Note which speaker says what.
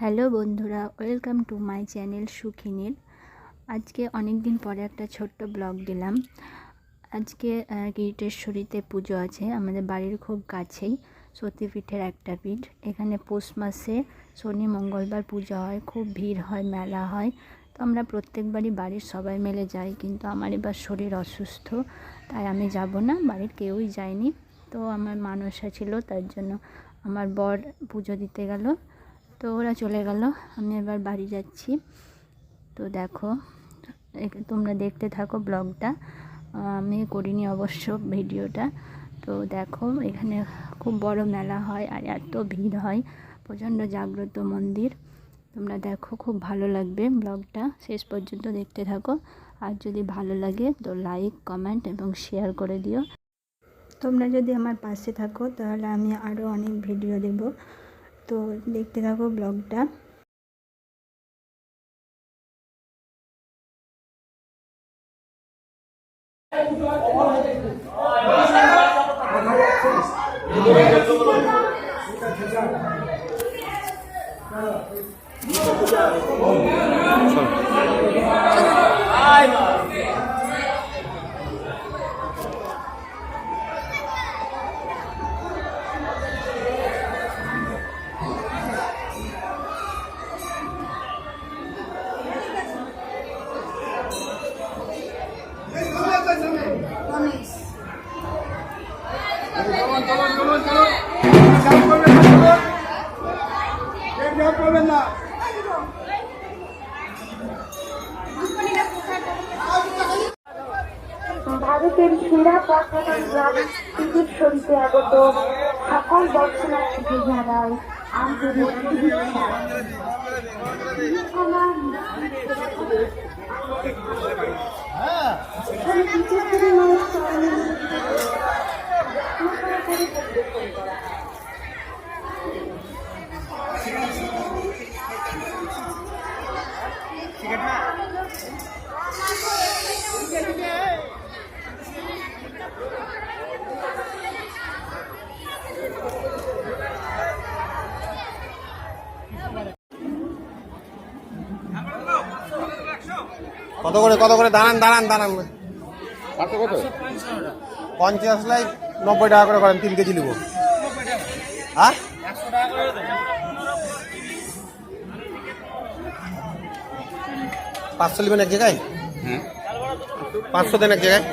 Speaker 1: Hello বন্ধুরা welcome to my channel সুখিনীর আজকে অনেক দিন পরে একটা ছোট্ট ব্লগ দিলাম। আজকে আহ, কিরিটেশ্বরীতে পুজো আছে আমাদের বাড়ির খুব কাছেই সতীপীঠের একটা পীঠ। এখানে পৌষ মাসে শনি মঙ্গলবার পুজো হয় খুব ভিড় হয় মেলা হয়। তো আমরা প্রত্যেকবারই বাড়ির সবাই মিলে যাই কিন্তু আমার এবার শরীর অসুস্থ তাই আমি যাব না বাড়ির কেউই যায়নি। তো আমার মানসা ছিল তার জন্য আমার বর পুজো দিতে গেল। তো ওরা চলে গেল, আমি এবার বাড়ি যাচ্ছি। তো দেখো তোমরা দেখতে থাকো ব্লগটা। আমি করিনি অবশ্য ভিডিওটা। তো দেখো, এখানে খুব বড় মেলা হয় আর এত ভিড় হয়, প্রচণ্ড জাগ্রত মন্দির। তোমরা দেখো, খুব ভালো লাগবে ব্লগটা। শেষ পর্যন্ত দেখতে থাকো। আর যদি ভালো লাগে তো লাইক, কমেন্ট এবং শেয়ার করে দিও। তোমরা যদি আমার পাশে থাকো, তাহলে আমি আরও অনেক ভিডিও দেব। তো দেখতে থাকো ব্লগটা।
Speaker 2: চলুন
Speaker 3: ভারতের সেরা পর্যটন গ্রাম শরীফে আগত সকল দর্শনার্থীকে জানায় আন্তরিক শুভেচ্ছা
Speaker 4: কত করে কত করে? দাঁড়ান দাঁড়ান দাঁড়ান। কত কত? পঞ্চাশ লাই নব্বই টাকা করে করেন তিন কেজি নিব। হ্যাঁ? পাঁচশো নেবেন এক জায়গায়? পাঁচশো দেন এক জায়গায়?